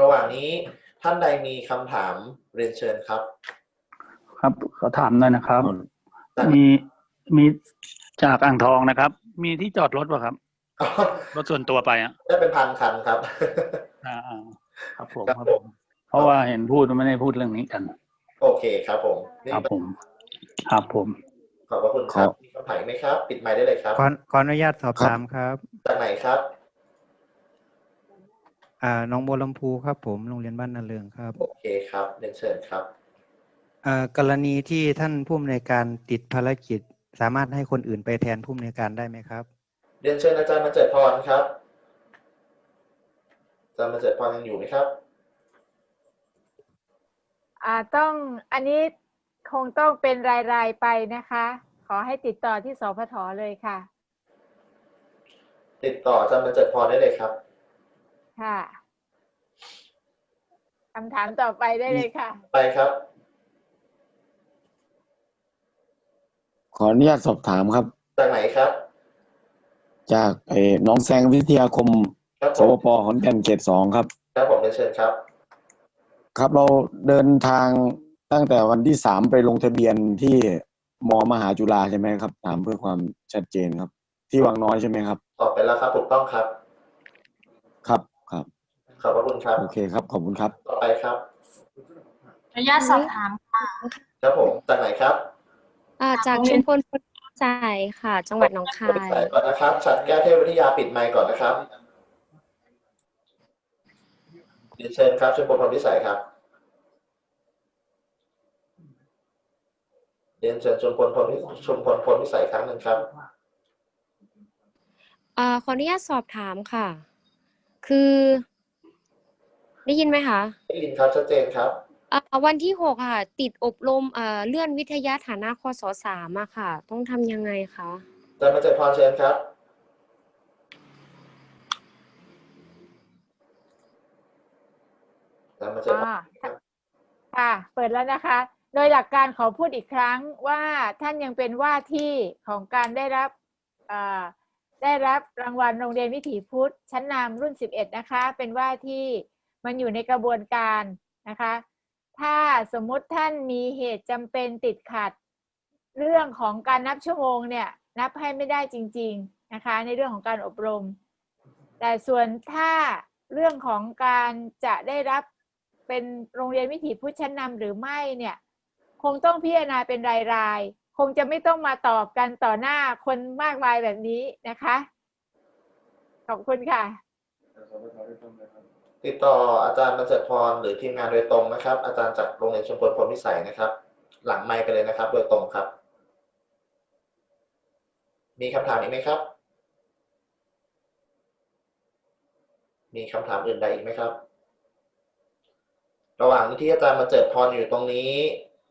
ระหว่างนี้ท่านใดมีคำถามเรียนเชิญครับ ครับขอถามหน่อยนะครับจากมีมีจากอ่างทองนะครับ มีที่จอดรถป่ะครับรถส่วนตัวไปอะได้เป็นพันคันครับอ่าอ่าครับผมครับครับผม เพราะว่าเห็นพูดไม่ได้พูดเรื่องนี้กัน โอเคครับผมนี่ครับผมครับผมขอบพระคุณครับขอมีคำถามไหมครับ ปิดไมค์ได้เลยครับขอขออนุญาตสอบถามครับจากไหนครับ อ่าหน้องบัวลำพูครับผมโรงเรียนบ้านนาเรืองครับ โอเคครับเรียนเชิญครับอ่ากรณีที่ท่านผู้อำนวยการติดภารกิจ สามารถให้คนอื่นไปแทนผู้อำนวยการได้ไหมครับ เรียนเชิญอาจารย์มาเจิดพรครับอาจารย์มาเจิดพรยังอยู่ไหมครับอ่าต้องอันนี้คงต้องเป็นรายๆไปนะคะ ขอให้ติดต่อที่สพทเลยค่ะ ติดต่ออาจารย์มาเจิดพรได้เลยครับ ค่ะคำถามต่อไปได้เลยค่ะ ไปครับ ขออนุญาตสอบถามครับ จากไหนครับ จากไอ้น้องแซงวิทยาคมครับสผมวปขอนแก่นเขตสองครับ ครับผมเรียนเชิญครับ ครับเราเดินทางตั้งแต่วันที่สามไปลงทะเบียนที่มมหาจุฬาใช่ไหมครับ ถามเพื่อความชัดเจนครับ ที่วังน้อยใช่ไหมครับ ตอบไปแล้วครับถูกต้องครับครับครับ ขอบพระคุณครับ โอเคครับ ขอบคุณครับ ต่อไปครับ อนุญาตสอบถามค่ะ ครับผม จากไหนครับอ่าจากชุมพลพลใจค่ะ จังหวัดหนองคายใส่ก่อนนะครับ ฉัดแก้วเทพวิทยาปิดไมค์ก่อนนะครับเรียนเชิญครับชุมพลพรพิสัยครับเรียนเชิญชุมพลพรพิชุมพลพลพิสัยครั้งหนึ่งครับ อ่าขออนุญาตสอบถามค่ะ คือ ได้ยินไหมคะได้ยินครับชัดเจนครับอ่าวันที่หกค่ะ ติดอบรมอ่าเลื่อนวิทยาฐานะคศสามอะค่ะ ต้องทำยังไงคะอาจารย์มาเจอพรเชิญครับ อาจารย์มาเจอพร อ่าค่ะ เปิดแล้วนะคะ โดยหลักการขอพูดอีกครั้งว่าท่านยังเป็นว่าที่ของการได้รับอ่าได้รับรางวัลโรงเรียนวิถีพุทธ ชั้นนำรุ่น 11 นะคะ เป็นว่าที่ มันอยู่ในกระบวนการนะคะ ถ้าสมมุติท่านมีเหตุจำเป็นติดขัด เรื่องของการนับชั่วโมงเนี่ยนับให้ไม่ได้จริง ๆนะคะ ในเรื่องของการอบรม แต่ส่วนถ้าเรื่องของการจะได้รับเป็นโรงเรียนวิถีพุทธชั้นนำหรือไม่เนี่ยคงต้องพิจารณาเป็นรายๆ คงจะไม่ต้องมาตอบกันต่อหน้าคนมากมายแบบนี้นะคะ ขอบคุณค่ะ ติดต่ออาจารย์มาเจอพรหรือทีมงานโดยตรงนะครับ อาจารย์จากโรงเรียนชุมพลพรมิสัยนะครับ หลังไมค์ไปเลยนะครับ โดยตรงครับ มีคำถามอีกไหมครับ มีคำถามอื่นใดอีกไหมครับ ระหว่างที่อาจารย์มาเจิดพรอยู่ตรงนี้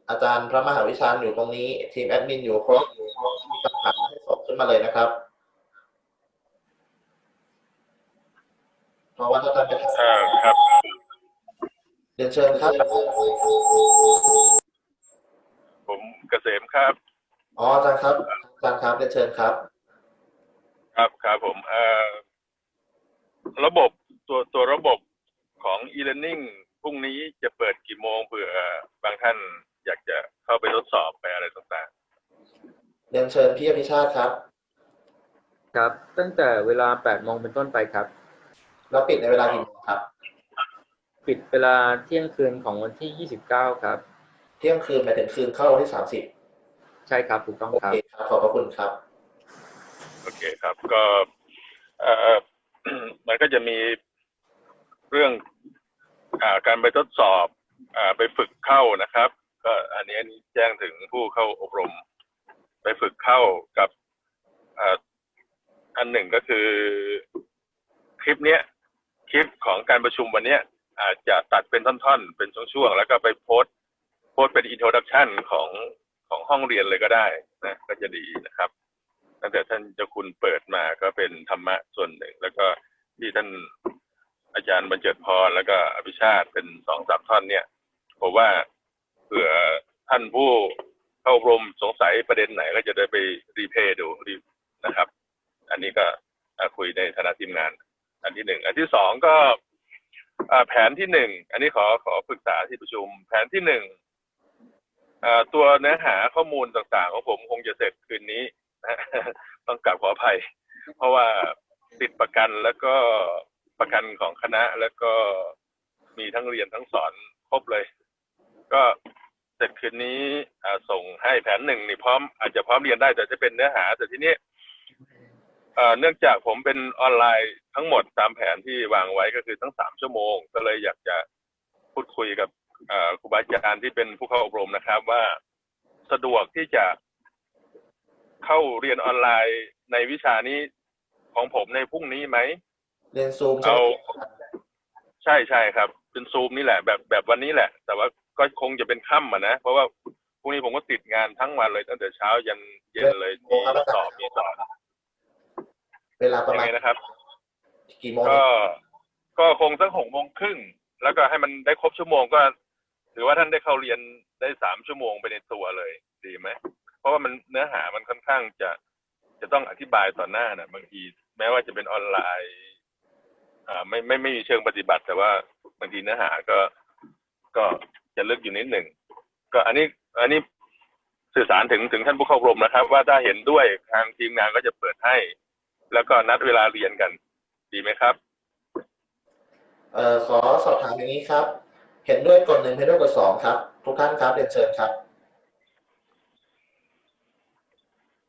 อาจารย์พระมหาวิชาญอยู่ตรงนี้ ทีมแอดมินอยู่ครบมีคำถามให้ส่งขึ้นมาเลยนะครับ เพ ราะว่าถ้าท่านไปถามอ่าครับเรียนเชิญครับ ผมเกษมครับ อ๋ออาจารย์ครับอาจารย์ครับเรียนเชิญครับ ครับครับผมเอ่อระบบตัวตัวระบบของ e-learning พรุ่งนี้จะเปิดกี่โมงเผื่อบางท่านอยากจะเข้าไปทดสอบไปอะไรต่างเรียนเชิญพี่อภิชาติครับ ครับ ตั้งแต่เวลา8โมงเป็นต้นไปครับ แล้วปิดในเวลากี่โมงครับ ปิดเวลาเที่ยงคืนของวันที่29ครับ เที่ยงคืนไปถึงคืนเข้าวันที่สามสิบใช่ครับถูกต้องโอครับเคครับขอบพระคุณครับๆโอเคครับก็เอ่อมันก็จะมีเรื่องอ่าการไปทดสอบอ่าไปฝึกเข้านะครับ ก็อันนี้อันนี้แจ้งถึงผู้เข้าอบรม ไปฝึกเข้ากับอ่าอันหนึ่งก็คือคลิปเนี้ย คลิปของการประชุมวันนี้อาจจะตัดเป็นท่อนๆ เป็นช่วงๆ แล้วก็ไปโพส์โพสเป็นอินโทรดักชันของของห้องเรียนเลยก็ได้นะก็จะดีนะครับ ตั้งแต่ท่านเจ้าคุณเปิดมาก็เป็นธรรมะส่วนหนึ่ง แล้วก็ที่ท่านอาจารย์บรรเจิดพรแล้วก็อภิชาติเป็นสองสามท่อนเนี่ยผมว่าเผื่อท่านผู้เข้าอบรมสงสัยประเด็นไหนก็จะได้ไปรีเพย์ดูนะครับ อันนี้ก็คุยในฐานะทีมงาน อันที่หนึ่งอันที่สองก็แผนที่หนึ่งอันนี้ขอขอปรึกษาที่ประชุม แผนที่หนึ่งตัวเนื้อหาข้อมูลต่างๆ ของผมคงจะเสร็จคืนนี้ต้องกลับขออภัย เพราะว่าติดประกันแล้วก็ประกันของคณะแล้วก็มีทั้งเรียนทั้งสอนครบเลย ก็เสร็จคืนนี้ส่งให้แผนหนึ่งนี่พร้อมอาจจะพร้อมเรียนได้แต่จะเป็นเนื้อหา แต่ทีนี้ เอ่อเนื่องจากผมเป็นออนไลน์ทั้งหมดตามแผนที่วางไว้ก็คือทั้งสามชั่วโมง ก็เลยอยากจะพูดคุยกับเอ่อครูบาอาจารย์ที่เป็นผู้เข้าอบรมนะครับ ว่าสะดวกที่จะเข้าเรียนออนไลน์ในวิชานี้ของผมในพรุ่งนี้ไหมเรียนซูมใช่เอาไหมใช่ใช่ครับ เป็นซูมนี่แหละ แบบแบบวันนี้แหละ แต่ว่าก็คงจะเป็นค่ำอะนะเพราะว่าพรุ่งนี้ผมก็ติดงานทั้งวันเลยตั้งแต่เช้ายันเย็นเลยมีสอบมีสอน เวลาประยังมาไงณนะครับ กี่โมงก็ก็คงสักหกโมงครึ่งแล้วก็ให้มันได้ครบชั่วโมงก็ ถือว่าท่านได้เข้าเรียนได้สามชั่วโมงไปในตัวเลยดีไหมเพราะว่ามันเนื้อหามันค่อนข้างจะจะต้องอธิบายต่อหน้านะบางทีแม้ว่าจะเป็นออนไลน์อ่าไม่ไม่ไม่มีเชิงปฏิบัติ แต่ว่าบางทีเนื้อหาก็ก็จะลึกอยู่นิดหนึ่งก็อันนี้อันนี้สื่อสารถึงถึงท่านผู้เข้าอบรมนะครับ ว่าถ้าเห็นด้วยทางทีมงานก็จะเปิดให้ แล้วก็นัดเวลาเรียนกัน ดีไหมครับเอ่อขอสอบถามอย่างนี้ครับ เห็นด้วยกดหนึ่งเห็นด้วยกดสองครับ ทุกท่านครับเรียนเชิญครับ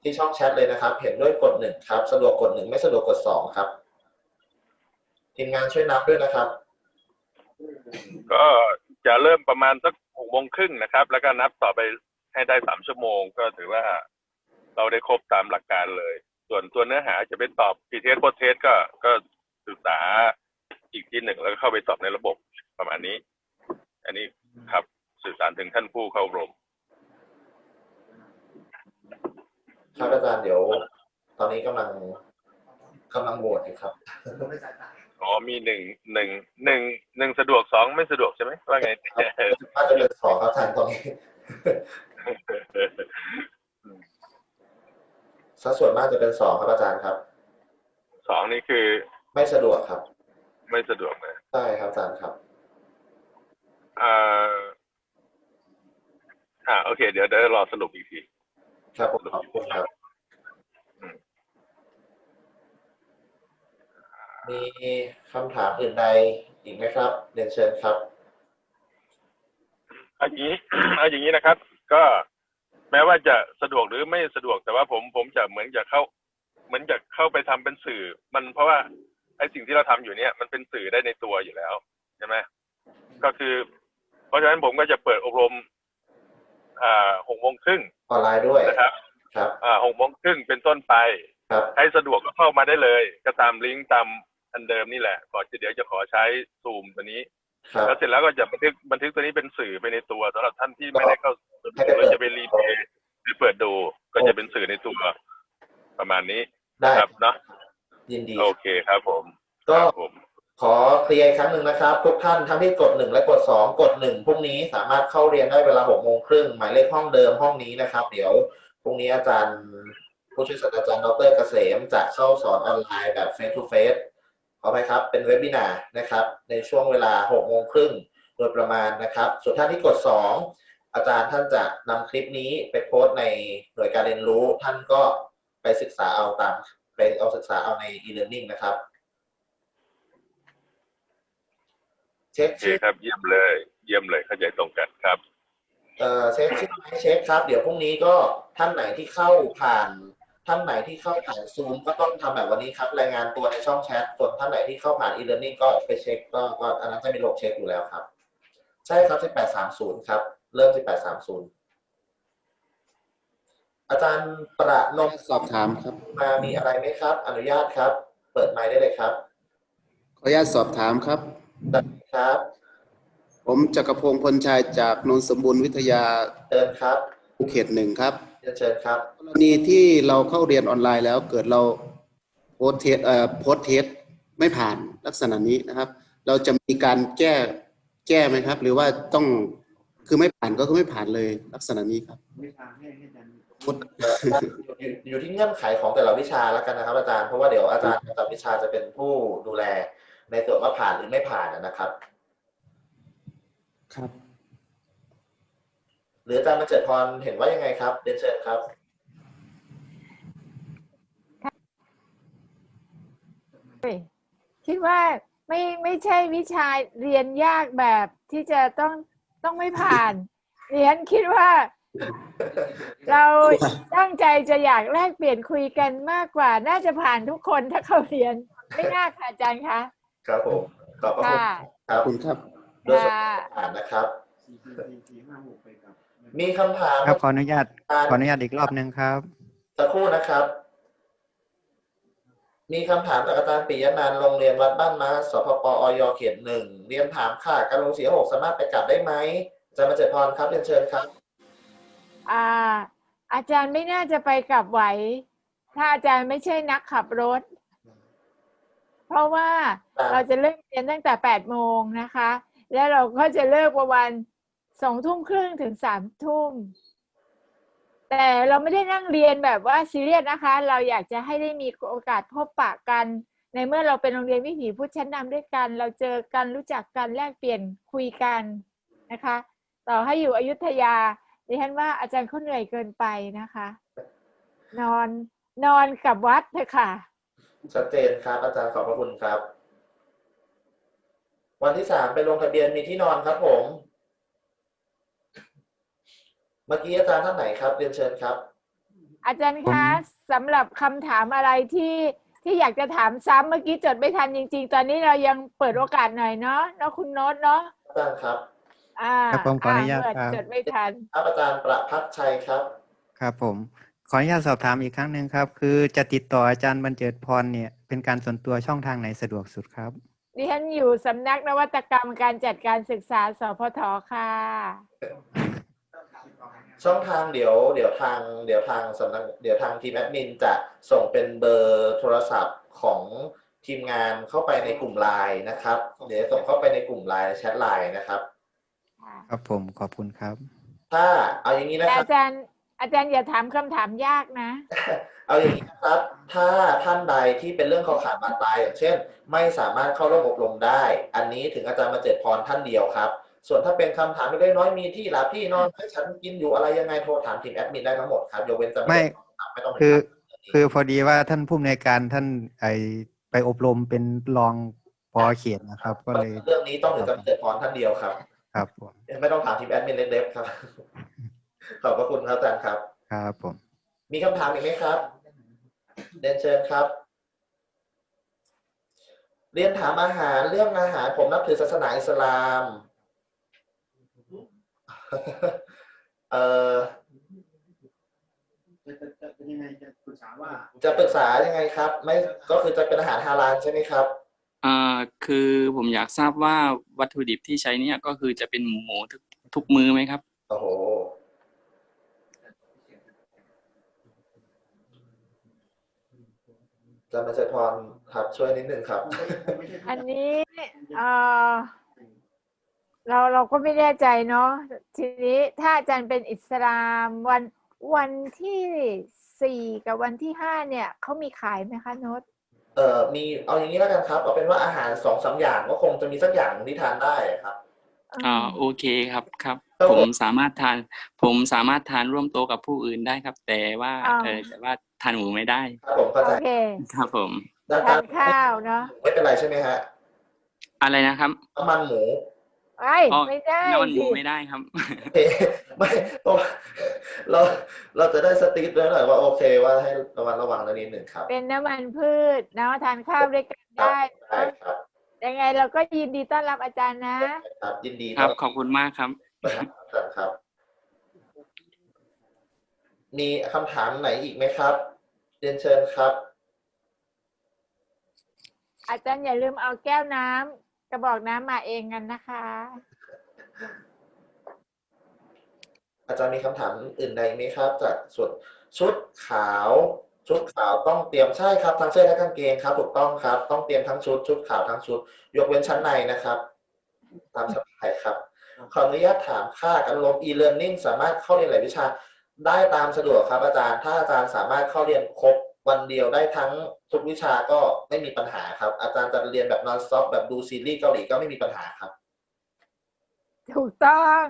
ที่ช่องแชทเลยนะครับ เห็นด้วยกดหนึ่งครับ สะดวกกดหนึ่งไม่สะดวกกดสองครับทีมงานช่วยนับด้วยนะครับ ก็จะเริ่มประมาณสักหกโมงครึ่งนะครับ แล้วก็นับต่อไปให้ได้สามชั่วโมง ก็ถือว่าเราได้ครบตามหลักการเลย ส่วนตัวเนื้อหาจะเป็นตอบพีเทสโพเทสก็ก็ศึกษาอีกทีหนึ่งแล้วก็เข้าไปตอบในระบบประมาณนี้ อันนี้ครับสื่อสารถึงท่านผู้เข้าอบรมครับอาจารย์เดี๋ยว ตอนนี้กำลังกำลังโหวตอยู่ครับ อ๋อมีหนึ่งหนึ่งหนึ่งหนึ่งสะดวกสองไม่สะดวกใช่ไหมว่าไง น่าจะเป็นสองครับอาจารย์ตอนนี้ สัดส่วนมากจะเป็นสองครับอาจารย์ครับสองนี่คือ ไม่สะดวกครับ ไม่สะดวกนะใช่ครับอาจารย์ครับอ่าอ่าโอเค เดี๋ยวเดี๋ยวรอสรุปอีกทีครับผมขอบคุณครับ มีคำถามอื่นใดอีกไหมครับเรียนเชิญครับเอาอย่างนี้เอาอย่างนี้นะครับ ก็ แม้ว่าจะสะดวกหรือไม่สะดวกแต่ว่าผมผมจะเหมือนจะเข้า เหมือนจะเข้าไปทำเป็นสื่อ มันเพราะว่าไอ้สิ่งที่เราทำอยู่เนี่ยมันเป็นสื่อได้ในตัวอยู่แล้วใช่ไหมก็คือ เพราะฉะนั้นผมก็จะเปิดอบรม อ่าหกโมงครึ่งออนไลน์ด้วยนะครับ ครับ อ่าหกโมงครึ่งเป็นต้นไปครับใครสะดวกก็เข้ามาได้เลย ก็ตามลิงก์ตามอันเดิมนี่แหละก่อนจะเดี๋ยวจะขอใช้ซูมตัวนี้ครับ แล้วเสร็จแล้วก็จะบันทึกบันทึกตัวนี้เป็นสื่อไปในตัวสำหรับท่านที่ไม่ได้เข้าเราจะไปรีเพลย์หรือเปิดดูก็จะเป็นสื่อในตัวประมาณนี้ได้ครับเนาะยินดีโอเคครับผม ก็ครับผมขอเคลียร์อีกครั้งหนึ่งนะครับ ทุกท่านทั้งที่กดหนึ่งและกดสองกดหนึ่งพรุ่งนี้สามารถเข้าเรียนได้เวลาหกโมงครึ่งหมายเลขห้องเดิมห้องนี้นะครับ เดี๋ยวพรุ่งนี้อาจารย์ผู้ช่วยศาสตราจารย์ดรเกษมจะเข้าสอนออนไลน์แบบ face to face ขอไปครับเป็นเวบินาร์นะครับในช่วงเวลาหกโมงครึ่งโดยประมาณนะครับ ส่วนท่านที่กดสองอาจารย์ท่านจะนำคลิปนี้ไปโพสต์ในหน่วยการเรียนรู้ ท่านก็ไปศึกษาเอาตามไปเอาศึกษาเอาใน e-learning นะครับเช็คโอเคชื่อครับเยี่ยมเลย เยี่ยมเลยเข้าใจตรงกันครับเอ่อเช็คชื่อไหมเช็คครับ เดี๋ยวพรุ่งนี้ก็ท่านไหนที่เข้าผ่าน ท่านไหนที่เข้าผ่านซูมก็ต้องทำแบบวันนี้ครับ รายงานตัวในช่องแชทส่วนท่านไหนที่เข้าผ่าน e-learning ก็ไปเช็คก็ก็อันนั้นจะมีระบบเช็คอยู่แล้วครับ ใช่ครับ 1830 ครับ เริ่ม 1830 อาจารย์ประนมสอบถามครับ มามีอะไรไหมครับ อนุญาตครับ เปิดไมค์ได้เลยครับ ขออนุญาตสอบถามครับครับ ผมจักรพงศ์พลชัยจากนนท์สมบูรณ์วิทยาเชิญครับภูเขตหนึ่งครับ เรียนเชิญครับกรณีที่เราเข้าเรียนออนไลน์แล้วเกิดเราโพสเทสเอ่อโพสเทสไม่ผ่านลักษณะนี้นะครับ เราจะมีการแก้แก้ไหมครับ หรือว่าต้องคือไม่ผ่านก็คือไม่ผ่านเลยลักษณะนี้ครับอยู่อยู่ที่เงื่อนไขของแต่ละวิชาแล้วกันนะครับอาจารย์เพราะว่าเดี๋ยวอาจารย์ประจำวิชาจะเป็นผู้ดูแลในส่วนว่าผ่านหรือไม่ผ่านนะครับ ครับ หรืออาจารย์มาเจิดพรเห็นว่ายังไงครับเรียนเชิญครับคิดว่าไม่ไม่ใช่วิชาเรียนยากแบบที่จะต้องต้องไม่ผ่านเรียนคิดว่า เราตั้งใจจะอยากแลกเปลี่ยนคุยกันมากกว่า น่าจะผ่านทุกคนถ้าเขาเรียน ไม่น่าค่ะอาจารย์คะครับผมขอบพระคุณค่ะครัขบอบคุณครับโดยสรุปค่ะผ่านนะครับ มีคำถามครับขออนุญาตขออนุญาตอีกรอบหนึ่งครับสักครู่นะครับ มีคำถามจากอาจารย์ปิยนันท์โรงเรียนวัดบ้านม้าสพปอยเขตหนึ่งเรียนถามค่ะการลงเสียหกสามารถไปกลับได้ไหมอาจารย์มาเจิดพรครับเรียนเชิญครับอ่าอาจารย์ไม่น่าจะไปกลับไหว ถ้าอาจารย์ไม่ใช่นักขับรถ เพราะว่าครับเราจะเลิกเรียนตั้งแต่แปดโมงนะคะ แล้วเราก็จะเลิกประมาณ สองทุ่มครึ่งถึงสามทุ่ม แต่เราไม่ได้นั่งเรียนแบบว่าซีเรียสนะคะ เราอยากจะให้ได้มีโอกาสพบปะกัน ในเมื่อเราเป็นโรงเรียนวิถีพุทธชั้นนำด้วยกัน เราเจอกันรู้จักกันแลกเปลี่ยนคุยกันนะคะ ต่อให้อยู่อยุธยาดิฉันว่าอาจารย์เขาเหนื่อยเกินไปนะคะ นอนนอนกับวัดเถอะค่ะ ชัดเจนครับ อาจารย์ขอบพระคุณครับ วันที่สามไปลงทะเบียนมีที่นอนครับผม เมื่อกี้อาจารย์ท่านไหนครับเรียนเชิญครับ อาจารย์คะสำหรับคำถามอะไรที่ที่อยากจะถามซ้ำเมื่อกี้จดไม่ทันจริง ๆ ตอนนี้เรายังเปิดโอกาสหน่อยเนาะเนาะคุณโน้ตเนาะอาจารย์ครับอ่าครับผมขออนุญาตเปิดครับ จดไม่ทันครับอาจารย์ประพัฒชัยครับ ครับผม ขออนุญาตสอบถามอีกครั้งหนึ่งครับ คือจะติดต่ออาจารย์บรรเจิดพรเนี่ยเป็นการส่วนตัวช่องทางไหนสะดวกสุดครับ ดิฉันอยู่สำนักนวัตกรรมการจัดการศึกษาสพทค่ะ ช่องทางเดี๋ยวเดี๋ยวทางเดี๋ยวทางสำนักเดี๋ยวทางทีมแอดมินจะส่งเป็นเบอร์โทรศัพท์ของทีมงานเข้าไปในกลุ่มไลน์นะครับ เดี๋ยวส่งเข้าไปในกลุ่มไลน์แชทไลน์นะครับ ครับผมขอบคุณครับ ถ้าเอาอย่างนี้นะแต่ครับอาจารย์อาจารย์อย่าถามคำถามยากนะ เอาอย่างนี้นะครับ ถ้าท่านใดที่เป็นเรื่องของขาดบาดตายอย่างเช่น ไม่สามารถเข้าร่วมอบรมได้ อันนี้ถึงอาจารย์มาเจ็ดพรท่านเดียวครับ ส่วนถ้าเป็นคำถามเล็กๆน้อยๆมีที่หลับที่นอนให้ฉันกินอยู่อะไรยังไงโทรถามทีมแอดมินได้ทั้งหมดครับยกเว้นจะไม่ไม่ต้องคือถามคือพอดีว่าท่านผู้อำนวยการท่านไอไปอบรมเป็นรองพอเขตนะครับ ก็เลยเรื่องนี้ต้องถึงอาจารย์มาเจ็ดพรท่านเดียวครับ ครับผมไม่ต้องถามทีมแอดมินเล็กๆครับขอบพระคุณครับอาจารย์ครับ ครับผม มีคำถามอีกไหมครับเรียนเชิญครับ เรียนถามอาหารเรื่องอาหารผมนับถือศาสนาอิสลาม เออจะปรึกษายังไงครับ ไม่ก็คือจะเป็นอาหารฮาลาลใช่ไหมครับ อ่าคือผมอยากทราบว่าวัตถุดิบที่ใช้เนี่ยก็คือจะเป็นหมูหมูทุกทุกมื้อไหมครับ โอ้โห จะมาเจพรครับช่วยนิดนึงครับ อันนี้เออ เราเราก็ไม่แน่ใจเนาะทีนี้ถ้าอาจารย์เป็นอิสลามวันวันที่สี่กับวันที่ห้าเนี่ยเขามีขายไหมคะโน้ตเอ่อมีเอาอย่างนี้แล้วกันครับ เอาเป็นว่าอาหารสองสามอย่างก็คงจะมีสักอย่างที่ทานได้ครับอ่าโอเคครับครับครับผผมมสามารถทาน ผมสามารถทานร่วมโต๊ะกับผู้อื่นได้ครับ แต่ว่าอ่าเออแต่ว่าทานหมูไม่ได้ครับผมเข้าใจโอเคครับผมด้านทานข้าวเนาะไม่เป็นไรใช่ไหมฮะอะไรนะครับน้ำมันหมู ไอ้อ๋อไม่ได้น้ำมันหมูสิไม่ได้ครับ โอเคไม่เพราะว่าเราเราจะได้สติ๊กด้วยหน่อยว่าโอเคว่าให้ระวังระวังนิดหนึ่งครับเป็นน้ำมันพืชเนาะทานข้าวด้วยกันครับได้ได้ครับยังไงเราก็ยินดีต้อนรับอาจารย์นะ ครับยินดีครับต้นขอบคุณมากครับรับ ครับครับ มีคำถามไหนอีกไหมครับ เรียนเชิญครับ อาจารย์อย่าลืมเอาแก้วน้ำก ระบอกน้ำมาเองกันนะคะ อาจารย์มีคำถามอื่นใดไหมครับ จากส่วนชุดขาว ชุดขาวต้องเตรียมใช่ครับทั้งเสื้อและกางเกงครับถูกต้องครับ ต้องเตรียมทั้งชุดชุดขาวทั้งชุด ยกเว้นชั้นในนะครับ ตามสบายครับขออนุญาตถามค่าการลง e-learning สามารถเข้าเรียนหลายวิชา ได้ตามสะดวกครับอาจารย์ ถ้าอาจารย์สามารถเข้าเรียนครบ วันเดียวได้ทั้งทุกวิชาก็ไม่มีปัญหาครับ อาจารย์จะเรียนแบบ non stop แบบดูซีรีส์เกาหลีก็ไม่มีปัญหาครับ ถูกต้อง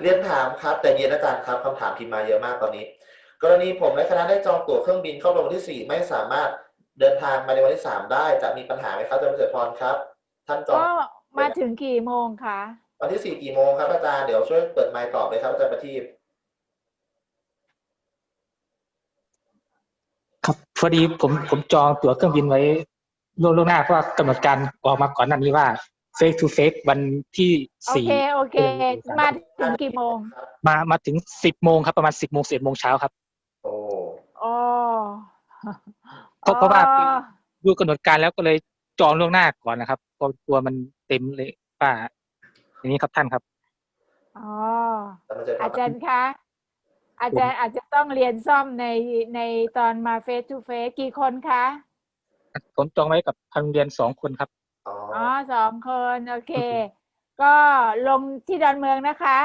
เรียนถามครับ แต่เย็นอาจารย์ครับคำถามพิมพ์มาเยอะมากตอนนี้ กรณีผมและคณะได้จองตั๋วเครื่องบินเข้าลงวันที่สี่ไม่สามารถเดินทางมาในวันที่สามได้จะมีปัญหาไหมครับอาจารย์ประเสริฐพรครับ ท่านจองก็มาถึงกี่โมงคะวันที่สี่กี่โมงครับอาจารย์เดี๋ยวช่วยเปิดไมค์ตอบเลยครับอาจารย์ประทีป ครับ พอดีผมผมจองตั๋วเครื่องบินไว้ล่วงล่วงหน้าเพราะว่ากำหนดการออกมาก่อนหน้านี้ว่า face to face วันที่โอสี่เคโอเค มาถึงกี่โมง มามาถึงสิบโมงครับประมาณสิบโมงสิบโมงเช้าครับ โอ้อ๋อเพราะเพราะว่าอ๋อดูกำหนดการแล้วก็เลยจองล่วงหน้าก่อนนะครับเพราะกลัวมันเต็มเลยว่าอย่างนี้ครับท่านครับอ๋ออาจารย์ประเสริฐพอารจารย์คะ อาจารย์อาจจะต้องเรียนซ่อมในในตอนมาเฟสทูเฟสกี่คนคะผมจองไว้กับทางโรงเรียนสองคนครับ อ๋ออ๋อสองคน โอเค ก็ลงที่ดอนเมืองนะคะ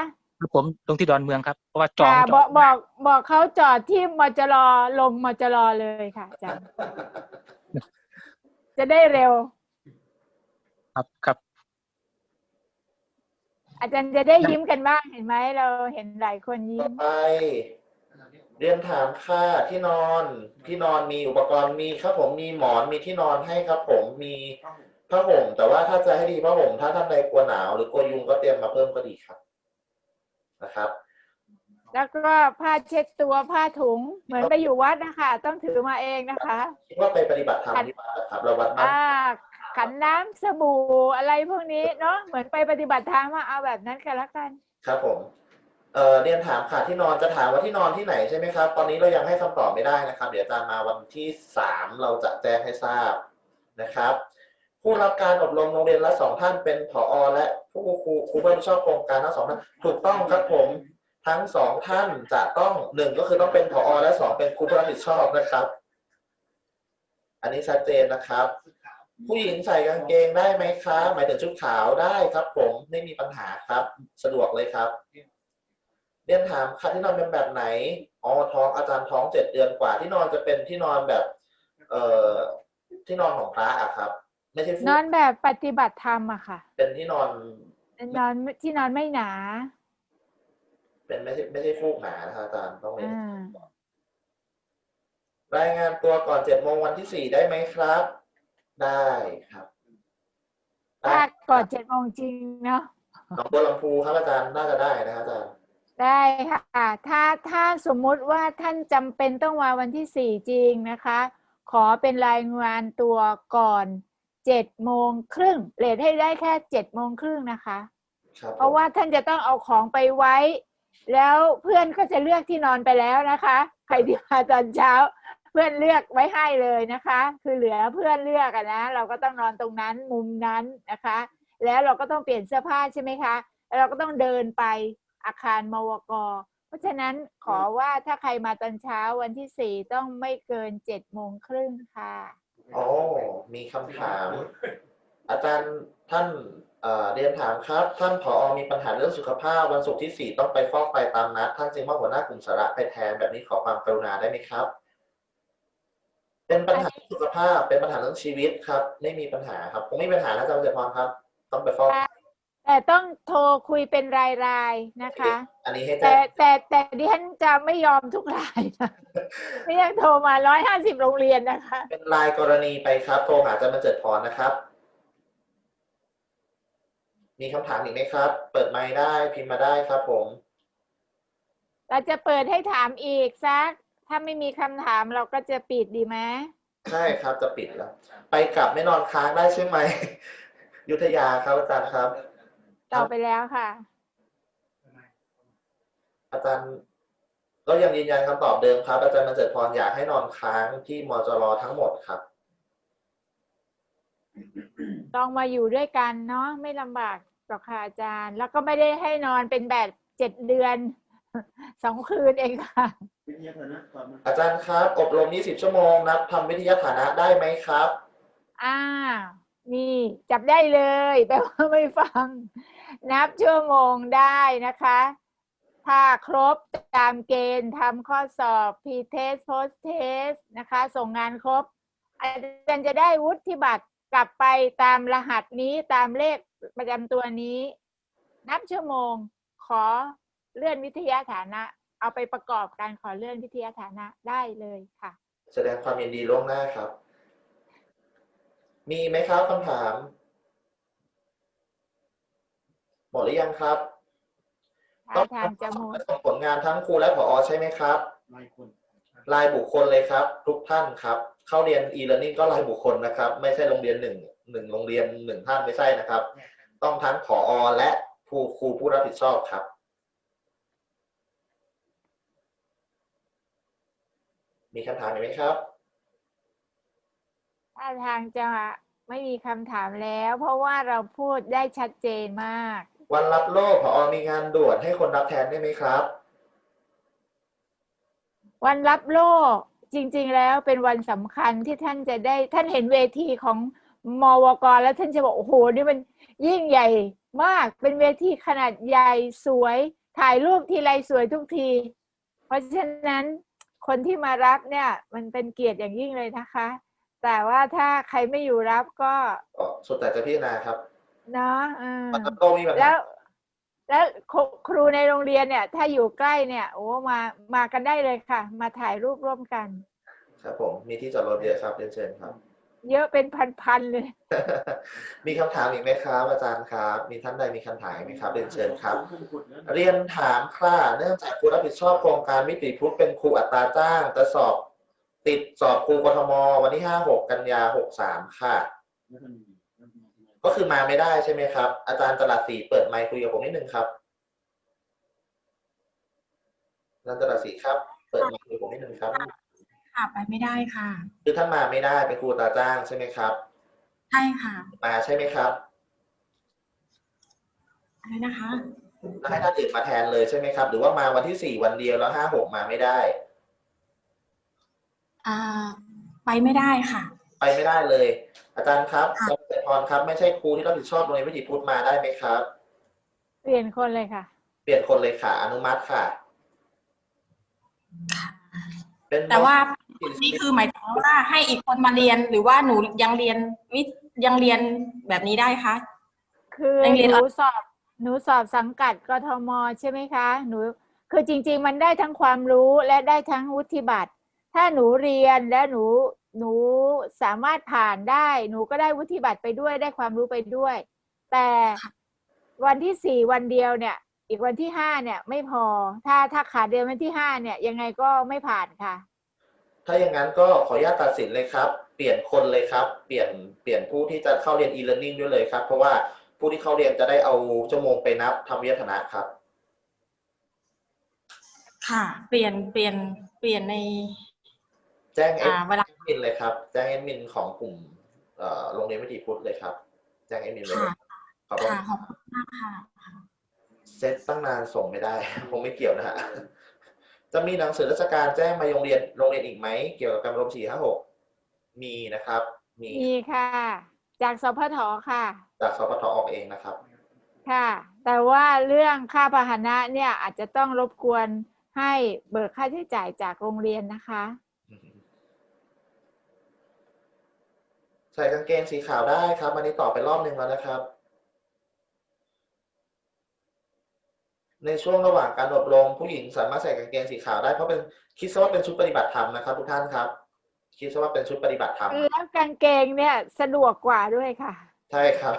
ผมลงที่ดอนเมืองครับเพราะว่าจองค่ะจบอองกบอกบอกเขาจอดที่มจรลงมจรเลยค่ะอาจารย์จะได้เร็ว ครับครับ อาจารย์จะได้ยิ้มกันบ้างเห็นไหมเราเห็นหลายคนยิ้ต่อมไป เรียนถามค่าที่นอนที่นอนมีอุปกรณ์มีครับผมมีหมอนมีที่นอนให้ครับผมมีผ้าห่มแต่ว่าถ้าจะให้ดีผ้าห่มถ้าท่านใดกลัวหนาว หรือกลัวยุงก็เตรียมมาเพิ่มก็ดีครับนะครับ แล้วก็ผ้าเช็ดตัวผ้าถุงเหมือนไปอยู่วัดนะคะ ต้องถือมาเองนะคะ คิดว่าไปปฏิบัติธรรมที่วัดนะครับเราวัดบ้านอ่า ขันน้ำสบู่อะไรพวกนี้เนาะเหมือนไปปฏิบัติธรรมอะเอาแบบนั้นกันละกัน ครับผม เอ่อเรียนถามค่ะที่นอนจะถามว่าที่นอนที่ไหนใช่ไหมครับ ตอนนี้เรายังให้คำตอบไม่ได้นะครับ เดี๋ยวอาจารย์มาวันที่สามเราจะแจ้งให้ทราบนะครับ ผู้รับการอบรมโรงเรียนละสองท่านเป็นผอและผู้ครูครูผู้รับผิดชอบโครงการทั้งสองท่านถูกต้องครับผม ทั้งสองท่านจะต้องหนึ่งก็คือต้องเป็นผอและสองเป็นครูผู้รับผิดชอบนะครับ อันนี้ชัดเจนนะครับ ผู้หญิงใส่กางเกงได้ไหมครับหมายถึงชุดขาวได้ครับ ผมไม่มีปัญหาครับ สะดวกเลยครับเรียนถามค่ะที่นอนเป็นแบบไหนอ๋อท้องอาจารย์ท้องเจ็ดเดือนกว่า ที่นอนจะเป็นที่นอนแบบ เอ่อที่นอนของพระอะครับ ไม่ใช่ฟูนกอนแบบปฏิบัติธรรมอะค่ะ เป็นที่นอน นอนที่นอนไม่หนาเป็นไม่ใช่ไม่ใช่ฟูกหนานะครับอาจารย์ต้องเรียนอ่ารายงานตัวก่อนเจ็ดโมงวันที่สี่ได้ไหมครับ ได้ครับได้ถ้าก่อนเจ็ดโมงจริงเนาะหนองบัวลำพูครับอาจารย์น่าจะได้นะครับอาจารย์ได้ค่ะ ถ้าถ้าสมมุติว่าท่านจำเป็นต้องมาวันที่สี่จริงนะคะ ขอเป็นรายงานตัวก่อนเจ็ดโมงครึ่งเลทให้ได้แค่เจ็ดโมงครึ่งนะคะ ครับเพราะว่าท่านจะต้องเอาของไปไว้ แล้วเพื่อนก็จะเลือกที่นอนไปแล้วนะคะ ใครที่มาตอนเช้า เพื่อนเลือกไว้ให้เลยนะคะ คือเหลือเพื่อนเลือกอะนะ เราก็ต้องนอนตรงนั้นมุมนั้นนะคะ แล้วเราก็ต้องเปลี่ยนเสื้อผ้าใช่ไหมคะแล้วเราก็ต้องเดินไปอาคารมวก เพราะฉะนั้นขอว่าถ้าใครมาตอนเช้าวันที่สี่ต้องไม่เกินเจ็ดโมงครึ่งค่ะโอ๋อมีคำถาม อาจารย์ท่านเรียนถามครับ ท่านผอมีปัญหาเรื่องสุขภาพวันศุกร์ที่สี่ต้องไปฟอกไตตามนัดท่านจึงมอบหัวหน้ากลุ่มสาระไปแทนแบบนี้ขอความกรุณาได้ไหมครับ เป็นปัญหาสุขภาพเป็นปัญหาเรื่องชีวิตครับ ไม่มีปัญหาครับคงไม่มีปัญหานะอาจารย์เจริญพรครับ ต้องไปฟอกแต่ต้องโทรคุยเป็นรายๆนะคะ อันนี้ให้แจ้แต่งแต่แต่ดิฉันจะไม่ยอมทุกรายนะไม่ยังโทรมาร้อยห้าสิบโรงเรียนนะคะ เป็นรายกรณีไปครับ โทรหาอาจารย์บรรเจิดพรนะครับ มีคำถามอีกไหมครับ เปิดไมค์ได้พิมพ์มาได้ครับผมเราจะเปิดให้ถามอีกสัก ถ้าไม่มีคำถามเราก็จะปิดดีไหมใช่ครับจะปิดแล้ว ไปกลับไม่นอนค้างได้ใช่ไหม ยุทธยาครับอาจารย์ครับ ต่อไปแล้วค่ะ อาจารย์ ก็ยังยืนยันคำตอบเดิมครับ อาจารย์บรรเจิดพรอยากให้นอนค้างที่มจรทั้งหมดครับต้องมาอยู่ด้วยกันเนาะไม่ลำบากหรอกค่ะอาจารย์ แล้วก็ไม่ได้ให้นอนเป็นแบบเจ็ดเดือนสองคืนเองค่ะ อาจารย์ครับ อบรม20ชั่วโมงนับทำวิทยาฐานะได้ไหมครับ อ่า นี่จับได้เลยแปลว่าไม่ฟัง นับชั่วโมงได้นะคะทถ้าครบตามเกณฑ์ทำข้อสอบ pre-test post-test นะคะ ส่งงานครบ อาจารย์จะได้วุฒิบัตรกลับไปตามรหัสนี้ตามเลขประจำตัวนี้ นับชั่วโมงขอเลื่อนวิทยาฐานะ เอาไปประกอบการขอเลื่อนวิทยาฐานะได้เลยค่ะ แสดงความยินดีล่วงหน้าครับ มีไหมครับคำถาม หมดหรือยังครับถ้าทางจะหมดส่งผลงานทั้งครูและผอใช่ไหมครับรายบุคคลเลยครับ ทุกท่านครับ เข้าเรียน e-learning ก็รายบุคคลนะครับ ไม่ใช่โรงเรียนหนึ่งหนึ่งโรงเรียนหนึ่งท่านไม่ใช่นะครับ ต้องทั้งผอและผู้ครูผู้รับผิดชอบครับ มีคำถามอีกไหมครับถ้าทางจะไม่มีคำถามแล้ว เพราะว่าเราพูดได้ชัดเจนมาก วันรับโล่ผอมีงานด่วนให้คนรับแทนได้ไหมครับ วันรับโล่จริง ๆ แล้วเป็นวันสำคัญที่ท่านจะได้ท่านเห็นเวทีของมวกแล้วท่านจะบอกโอ้โหนี่มันยิ่งใหญ่มากเป็นเวทีขนาดใหญ่สวย ถ่ายรูปทีไรสวยทุกที เพราะฉะนั้น คนที่มารับเนี่ยมันเป็นเกียรติอย่างยิ่งเลยนะคะ แต่ว่าถ้าใครไม่อยู่รับก็ก็สุดแต่จะพิจารณาครับเนาะเออวันรับโล่มีปัญแล้หาวแล้วครูครูในโรงเรียนเนี่ย ถ้าอยู่ใกล้เนี่ยโอ้มามากันได้เลยค่ะ มาถ่ายรูปร่วมกัน ครับผมมีที่จอดรถเยอะครับเรียนเชิญครับ เยอะเป็นพันๆเลย มีคำถามอีกไหมครับอาจารย์ครับ มีท่านใดมีคำถามอีกไหมครับเรียนเชิญครับ เรียนถามค่ะเนื่องจากครูรับผิดชอบโครงการมิติพุทธเป็นครูอัตราจ้างแต่สอบติดสอบครูกทมวันที่ห้าหกกันยาหกสามค่ะ ก็คือมาไม่ได้ใช่ไหมครับ อาจารย์ตลาดสีเปิดไมค์คุยกับผมนิดนึงครับอาจารย์ตลาดสีครับ เปิดไมค์คุยกับผมนิดนึงครับ ค่ะไปไม่ได้ค่ะ คือท่านมาไม่ได้เป็นครูอัตราจ้างใช่ไหมครับ ใช่ค่ะ มาใช่ไหมครับอะไรนะคะแล้วให้ท่านอื่นมาแทนเลยใช่ไหมครับ หรือว่ามาวันที่สี่วันเดียวแล้วห้าหกมาไม่ได้ อ่า ไปไม่ได้ค่ะ ไปไม่ได้เลย อาจารย์ครับดรพรครับ ไม่ใช่ครูที่รับผิดชอบโรงเรียนวิถีพุทธมาได้ไหมครับ เปลี่ยนคนเลยค่ะ เปลี่ยนคนเลยค่ะ อนุมัติค่ะ เป็นแต่ว่า น้องนี่คือหมายถึงว่าให้อีกคนมาเรียนหรือว่าหนูยังเรียนวิยังเรียนแบบนี้ได้คะคือยังเรียนหอนูอนสอบหนูสอบสังกัดกทมใช่ไหมคะ หนูคือจริง ๆ มันได้ทั้งความรู้และได้ทั้งวุฒิบัตร ถ้าหนูเรียนและหนูหนูสามารถผ่านได้ หนูก็ได้วุฒิบัตรไปด้วยได้ความรู้ไปด้วย แต่วันที่สี่วันเดียวเนี่ย อีกวันที่ห้าเนี่ย ไม่พอ ถ้าถ้าขาดเดือนวันที่ห้าเนี่ย ยังไงก็ไม่ผ่านค่ะ ถ้าอย่างนั้นก็ขออนุญาตตัดสินเลยครับ เปลี่ยนคนเลยครับ เปลี่ยนเปลี่ยนผู้ที่จะเข้าเรียน e-learning ด้วยเลยครับ เพราะว่าผู้ที่เข้าเรียนจะได้เอาชั่วโมงไปนับทำวิทยาฐานะครับ ค่ะ เปลี่ยนเปลี่ยนเปลี่ยนใน แจ้งเอ็อ่าเวลา ดมินเลยครับ แจ้งเอ็ดมินของกลุ่มเอ่อโรงเรียนวิถีพุทธเลยครับ แจ้งเอ็ดมินเลยค่ะ ขอบคุณค่ะขอบคุณมากค่ะ เซตตั้งนานส่งไม่ได้ คงไม่เกี่ยวนะฮะ จะมีหนังสือราชการแจ้งมาโรงเรียนโรงเรียนอีกไหม เกี่ยวกับการอบรมสี่ห้าหกมีนะครับ มีมีค่ะ จากสพทค่ะ จากสปทออกเองนะครับ ค่ะ แต่ว่าเรื่องค่าพาหนะเนี่ยอาจจะต้องรบกวนให้เบิกค่าใช้จ่ายจากโรงเรียนนะคะ ใส่กางเกงสีขาวได้ครับอันนี้ตอบไปรอบหนึ่งแล้วนะครับ ในช่วงระหว่างการอบรมผู้หญิงสามารถใส่กางเกงสีขาวได้เพราะเป็นคิดซะว่าเป็นชุดปฏิบัติธรรมนะครับ ทุกท่านครับ คิดซะว่าเป็นชุดปฏิบัติธรรมแล้วกางเกงเนี่ยสะดวกกว่าด้วยค่ะ ใช่ครับ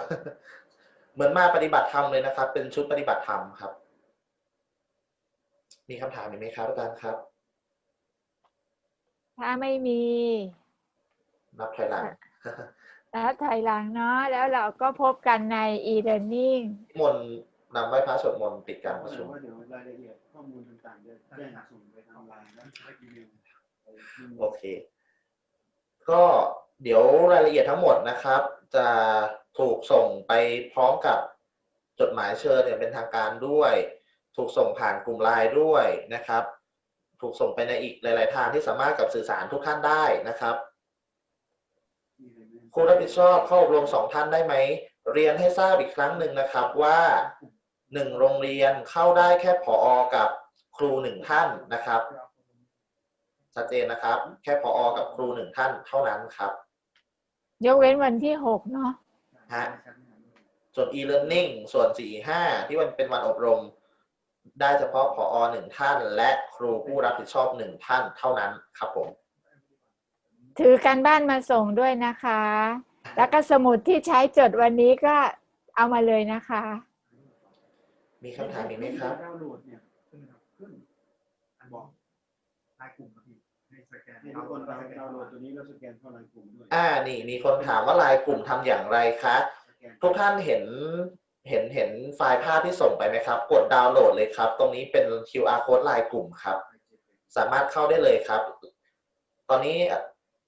เหมือนมาปฏิบัติธรรมเลยนะครับ เป็นชุดปฏิบัติธรรมครับ มีคำถามอีกไหมครับอาจารย์ครับ ถ้าไม่มีนับถอยหลังแล้วถอยหลังเนาะแล้วเราก็พบกันใน e-learning มนต์ นำไหว้พระสวดมนต์ปิดการประชุม เดี๋ยวรายละเอียดข้อมูลต่างๆจะแจ้งส่งไปทางไลน์นะอีเมลโอเค ก็เดี๋ยวรายละเอียดทั้งหมดนะครับ จะถูกส่งไปพร้อมกับจดหมายเชิญเนี่ยเป็นทางการด้วย ถูกส่งผ่านกลุ่มไลน์ด้วยนะครับ ถูกส่งไปในอีกหลาย ๆ ทางที่สามารถกับสื่อสารทุกท่านได้นะครับครูรับผิดชอบเข้าอบรมสองท่านได้ไหม เรียนให้ทราบอีกครั้งหนึ่งนะครับว่า หนึ่งโรงเรียนเข้าได้แค่ผอกับครูหนึ่งท่านนะครับชัดเจนนะครับ แค่ผอกับครูหนึ่งท่านเท่านั้นครับยกเว้นวันที่หกเนาะฮะส่วน e-learning ส่วน4-5ที่มันเป็นวันอบรม ได้เฉพาะผอหนึ่งท่าน และครูผู้รับผิดชอบหนึ่งท่านเท่านั้นครับผม ถือการบ้านมาส่งด้วยนะคะ แล้วก็สมุดที่ใช้จดวันนี้ก็เอามาเลยนะคะ มีคำถามอีกไหมครับ ดาวน์โหลดเนี่ยขึ้นครับขึ้นอันบอกลายกลุ่มครับพี่ให้สแกนให้ทุกคนดาวน์โหลดตัวนี้แล้วสแกนเข้าลายกลุ่มด้วยอ่านี่มีคนถามว่าไลายกลุ่มทำอย่างไรคะทุกท่านเห็นเห็นเห็นไฟล์ภาพที่ส่งไปไหมครับ กดดาวน์โหลดเลยครับ ตรงนี้เป็น QR code ไลายกลุ่มครับ สามารถเข้าได้เลยครับ ตอนนี้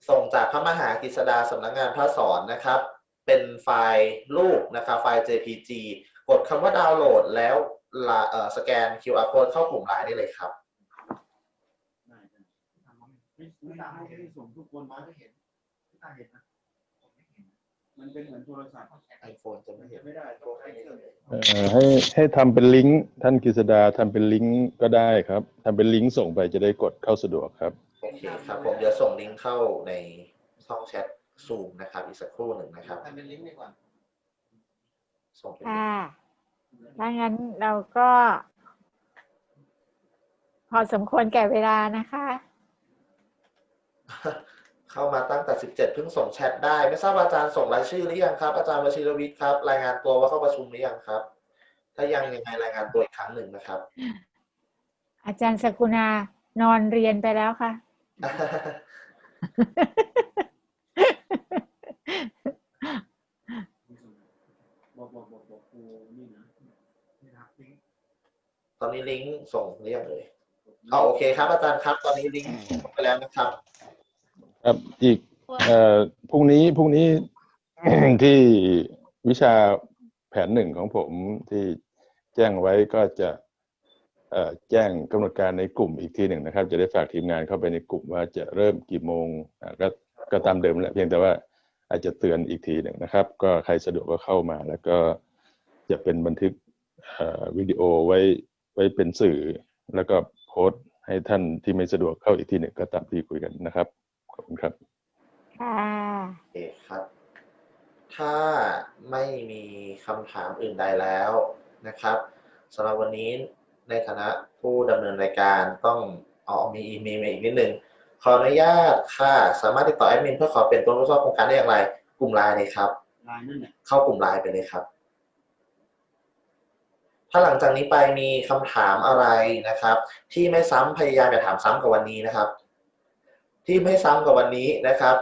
ส่งจากพระมหากฤษดาสำนักงานพระสอนนะครับ เป็นไฟล์รูปนะครับ ไฟล์ JPG กดคำว่าดาวน์โหลดแล้วลาเอ่อสแกน QR code เข้ากลุ่มไลน์ได้เลยครับได้ได้ทำให้ไม่ตามให้ให้ส่งทุกคนมาก็เห็นไม่ตาเห็นนะผมไม่เห็นมันเป็นเหมือนโทรศัพท์ไอโฟนจะไม่เห็นไม่ได้โทรใช้เครื่องเอ่อให้ให้ทำเป็นลิงก์ท่านกฤษดาทำเป็นลิงก์ก็ได้ครับทำเป็นลิงก์ส่งไปจะได้กดเข้าสะดวกครับโอเคครับผมเดี๋ยวส่งลิงก์เข้าในช่องแชทซูมนะครับอีกสักครู่หนึ่งนะครับทำเป็นลิงก์ดีกว่าส่งเป็น ค่ะถ้างั้นเราก็ พอสมควรแก่เวลานะคะ เข้ามาตั้งแต่ 17 เพิ่งส่งแชทได้ ไม่ทราบว่าอาจารย์ส่งรายชื่อหรือยังครับ อาจารย์วชิรวิทย์ครับ รายงานตัวว่าเข้าประชุมหรือยังครับ ถ้ายังยังไงรายงานตัวอีกครั้งหนึ่งนะครับ อาจารย์สกุณานอนเรียนไปแล้วค่ะ บอกบอกบอกบอกครูนี่นะนี่ครับลิงก์ ต อนนี้ลิงก์ส่งหรือยังเลยอ๋อโอเคครับ อาจารย์ครับ ตอนนี้ลิงก์ไปแล้วนะครับ ครับอีกเอ่อพรุ่งนี้พรุ่งนี้ที่วิชาแผนหนึ่งของผมที่แจ้งไว้ก็จะแจ้งกำหนดการในกลุ่มอีกทีหนึ่งนะครับ จะได้ฝากทีมงานเข้าไปในกลุ่มว่าจะเริ่มกี่โมงก็ก็ตามเดิมแหละเพียงแต่ว่าอาจจะเตือนอีกทีหนึ่งนะครับ ก็ใครสะดวกก็เข้ามา แล้วก็จะเป็นบันทึกวิดีโอไว้ ไว้เป็นสื่อ แล้วก็โพสต์ให้ท่านที่ไม่สะดวกเข้าอีกทีหนึ่งก็ตามที่คุยกันนะครับ ขอบคุณครับ ค่ะโอเคครับ ถ้าไม่มีคำถามอื่นใดแล้วนะครับสำหรับวันนี้ในฐานะผู้ดำเนินรายการต้องเอามีอีเมลมาอีกนิดนึง ขออนุญาตค่ะ สามารถติดต่อแอดมินเพื่อขอเปลี่ยนตัวรู้ชอบโครงการได้อย่างไร กลุ่มไลน์เลยครับลายนั่นแหละเข้ากลุ่มไลน์ไปเลยครับ ถ้าหลังจากนี้ไปมีคำถามอะไรนะครับ ที่ไม่ซ้ำพยายามอย่าถามซ้ำกับวันนี้นะครับ ที่ไม่ซ้ำกับวันนี้นะครับ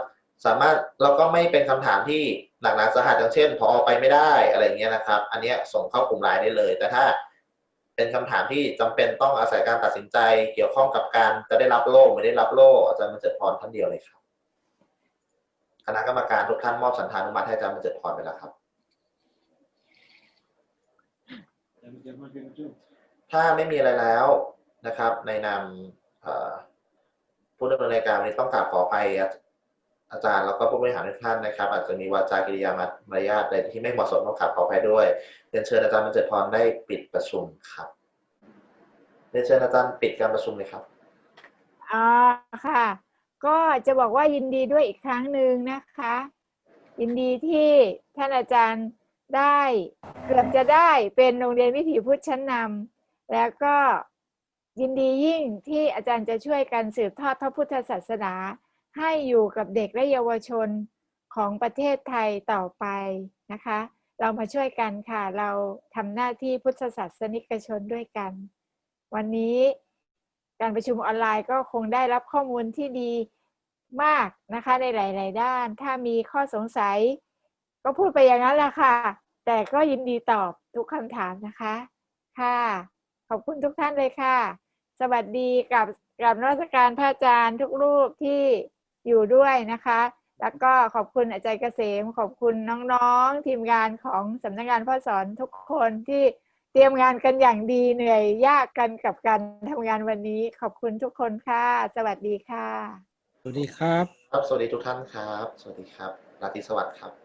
สามารถแล้วก็ไม่เป็นคำถามที่หนักหนาสาหัสอย่างเช่น พอไปไม่ได้อะไรเงี้ยนะครับ อันเนี้ยส่งเข้ากลุ่มไลน์ได้เลย แต่ถ้าเป็นคำถามที่จำเป็นต้องอาศัยการตัดสินใจ เกี่ยวข้องกับการจะได้รับโล่ไม่ได้รับโล่อาจารย์มันเจิดพรท่านเดียวเลยครับคณะกรรมการทุกท่านมอบสันธานุมัติให้อาจารย์มันเจิดพรไปแล้วครับ แต่มันจะมาเป็นจุด ถ้าไม่มีอะไรแล้วนะครับ ในนามผู้ดำเนินรายการวันนี้ต้องกราบขออภัยอาอาจารย์แล้วก็ผู้บริหารทุกท่านนะครับ อาจจะมีวาจากิริยามารยาทใดที่ไม่เหมาะสมต้องกราบขออภัยด้วยเรียนเชิญอาจารย์บรรเจิดพรได้ปิดประชุมครับเรียนเชิญอาจารย์ปิดการประชุมเลยครับอ๋อค่ะ ก็จะบอกว่ายินดีด้วยอีกครั้งหนึ่งนะคะ ยินดีที่ท่านอาจารย์ ได้เกือบจะได้เป็นโรงเรียนวิถีพุทธชั้นนำแล้วก็ยินดียิ่งที่อาจารย์จะช่วยกันสืบทอดพระพุทธศาสนา ให้อยู่กับเด็กและเยาวชนของประเทศไทยต่อไปนะคะ เรามาช่วยกันค่ะ เราทำหน้าที่พุทธศาสนิกชนด้วยกัน วันนี้การประชุมออนไลน์ก็คงได้รับข้อมูลที่ดีมากนะคะในหลาย ๆ ด้าน ถ้ามีข้อสงสัย ก็พูดไปอย่างนั้นแหละค่ะ แต่ก็ยินดีตอบทุกคำถามนะคะ ค่ะ ขอบคุณทุกท่านเลยค่ะ สวัสดีกับกับนรัชการพระอาจารย์ทุกรูปที่อยู่ด้วยนะคะ แล้วก็ขอบคุณอาจารย์เกษม ขอบคุณน้องๆ ทีมงานของสำนักงานพ่อสอนทุกคนที่เตรียมงานกันอย่างดีเหนื่อยยากกันกับการทำงานวันนี้ ขอบคุณทุกคนค่ะ สวัสดีค่ะ สวัสดีครับ ครับ สวัสดีทุกท่านครับ สวัสดีครับ ราตรีสวัสดิ์ครับ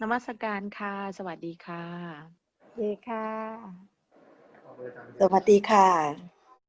นมัสการค่ะ สวัสดีค่ะ ดีค่ะ สวัสดีค่ะ